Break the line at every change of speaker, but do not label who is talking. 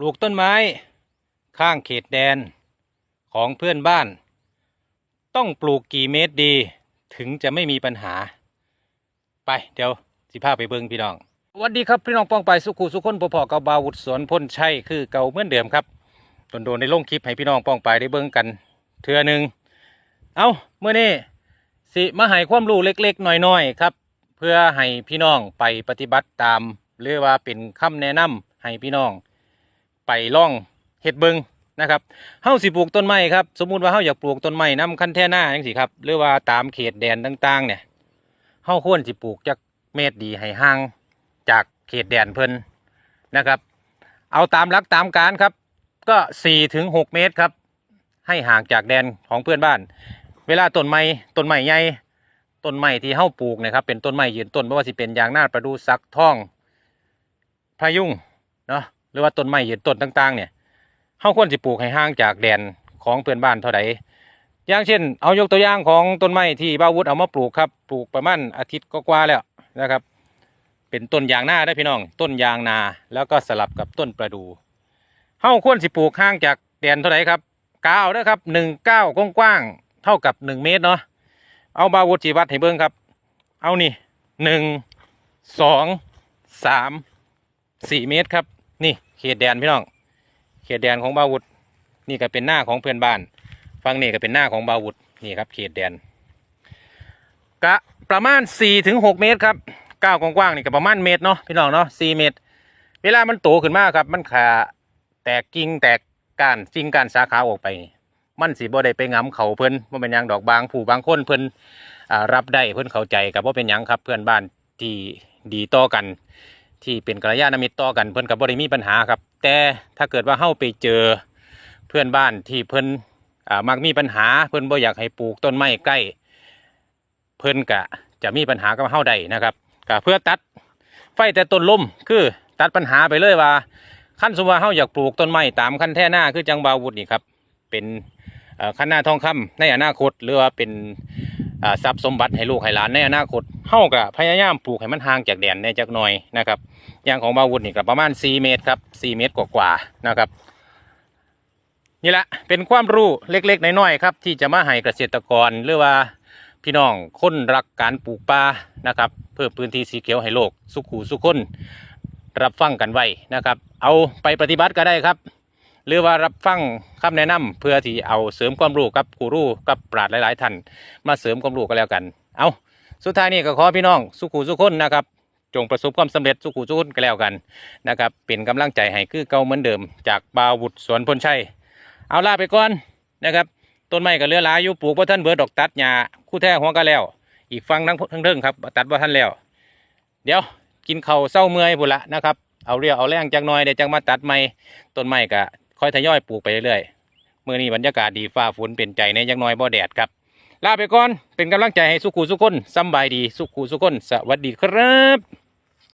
ปลูกต้นไม้ ข้างเขตแดนของเพื่อนบ้าน ต้องปลูกกี่เมตรดี ถึงจะไม่มีปัญหา ไปเดี๋ยวสิพาไปเบิ่งพี่น้องสวัสดีครับพี่น้องป้องไปสุขุสุขคนพอพอกับบาวุฒสวนพ้นชัยคือเก่าเหมือนเดิมครับโดนโดนในลงคลิปให้พี่น้องป้องไปได้เบิ่งกัน เทือหนึ่งเอาเมื่อนี้สิมาให้ความรู้เล็กๆหน่อยๆครับ เพื่อให้พี่น้องไปปฏิบัติตาม หรือว่าเป็นคำแนะนำให้พี่น้อง ไปล่องเฮ็ดเบิงนะครับเฮาสิปลูกต้นไม้ครับสมมุติว่าเฮาอยากปลูกต้นไม้นำคันแท่หน้าจังซี่ครับหรือว่าตามเขตแดนต่างๆเนี่ยเฮาควรสิปลูกจักเมตรดีให้ห่างจากเขตแดนเพิ่นนะครับ เอาตามลักตามการครับ ก็4ถึง6เมตรครับ ให้ห่างจากแดนของเพื่อนบ้าน เวลาต้นไม้ต้นไม้ใหญ่ต้นไม้ที่เฮาปลูกนะครับ เป็นต้นไม้ยืนต้นไม่ว่าสิเป็นยางนาประดูสักท่องพายุงเนาะ หรือว่าต้นไม้ยืนต้นต่างๆ เนี่ยเฮาควรสิปลูกให้ห่างจากแดนของเพื่อนบ้านเท่าใดอย่างเช่น เอายกตัวอย่างของต้นไม้ที่บ้าวุฒเอามาปลูกครับปลูกประมาณอาทิตย์ก็กว่าๆแล้วนะครับ เป็นต้นยางนาได้พี่น้อง ต้นยางนาแล้วก็สลับกับต้นประดูเฮาควรสิปลูกห่างจากแดนเท่าไหร่ครับก้าวนะครับหนึ่งเก้ากว้างๆเท่ากับหนึ่งเมตรเนาะเอาบาวุฒจีวัดให้เบิ่งครับ เอานี่หนึ่งสองสามสี่เมตรครับ นี่เขตแดนพี่น้อง เขตแดนของบาวุฒนี่ก็เป็นหน้าของเพื่อนบ้านฝั่งนี้ก็เป็นหน้าของบาวุฒนี่ครับเขตแดนกะประมาณสี่ถึงหกเมตรครับก้าวกว้างๆนี่ก็ประมาณเมตรเนาะพี่น้องเนาะสี่เมตร เวลามันโตขึ้นมาครับ มันขาแตกกิ่งแตกก้านกิ่งก้านสาขาออกไป มันสิบ่ได้ไปงำเขาเพิ่นว่าเป็นยังดอกบางผู้บางคนเพิ่นอรับได้เพิ่นเข้าใจกับว่าเป็นยังครับเพื่อนบ้านที่ดีต่อกัน ที่เป็นกัลยาณมิตรต่อกันเพิ่อนกับบ่ได้มีปัญหาครับ แต่ถ้าเกิดว่าเฮาไปเจอเพื่อนบ้านที่เพิ่นอ่ามักมีปัญหาเพิ่อนบ่อยากให้ปลูกต้นไม้ใกล้ เพิ่อนกะจะมีปัญหากับเฮาได้นะครับก็เพื่อตัดไฟแต่ต้นลมคือตัดปัญหาไปเลยว่าขั้นสมว่าเฮาอยากปลูกต้นไม้ตามขั้นแท่หน้าคือจังบาวุฒนี่ครับเป็นขั้นหน้าทองคำในอนาคตหรือว่าเป็น ทรัพย์สมบัติให้ลูกให้หลานในอนาคตเฮาก็พยายามปลูกให้มันห่างจากแดนในจักหน่อยนะครับอย่างของบาวุฒนี่ก็ประมาณ 4 เมตรครับ 4 เมตรกว่าๆนะครับนี่แหละเป็นความรู้เล็กๆน้อยๆครับ ที่จะมาให้เกษตรกรหรือว่าพี่น้องคนรักการปลูกป่านะครับเพื่อพื้นที่สีเขียวให้โลก สุขูสุขคนรับฟังกันไว้นะครับ เอาไปปฏิบัติก็ได้ครับ หรือว่ารับฟังคำแนะนำเพื่อที่เอาเสริมความรู้กับกูรูกับปราชญ์หลาย ๆ ท่านมาเสริมความรู้กันแล้วกัน เอาสุดท้ายนี้ก็ขอพี่น้องสุขุสุขคนนะครับจงประสบความสำเร็จสุขุสุขคนกันแล้วกันนะครับเป็นกำลังใจให้คือเก่าเหมือนเดิม จากบาวุฒสวนพลชัยเอาลาไปก่อนนะครับต้นไม้ก็เลือหลายอยู่ปลูกว่าท่านเบิดดอกตัดหญ้าคู่แท้หัวก็แล้ว อีกฟังทั้งทั้งเทิงครับตัดว่าท่านแล้ว เดี๋ยวกินเข้าเศร้าเมื่อยพุ่นละนะครับเอาเรียวเอาแรงจังหน่อยเดี๋ยวจังมาตัดใหม่ต้นไม้ก็ ค่อยทยอยปลูกไปเรื่อยๆมื่อนี้บรรยากาศดีฟ้าฝนเป็นใจในยังน้อยบ่แดดครับลาไปก่อนเป็นกำลังใจให้สุขูสุขคนสำบายดีสุขูสุขคนสวัสดีครับ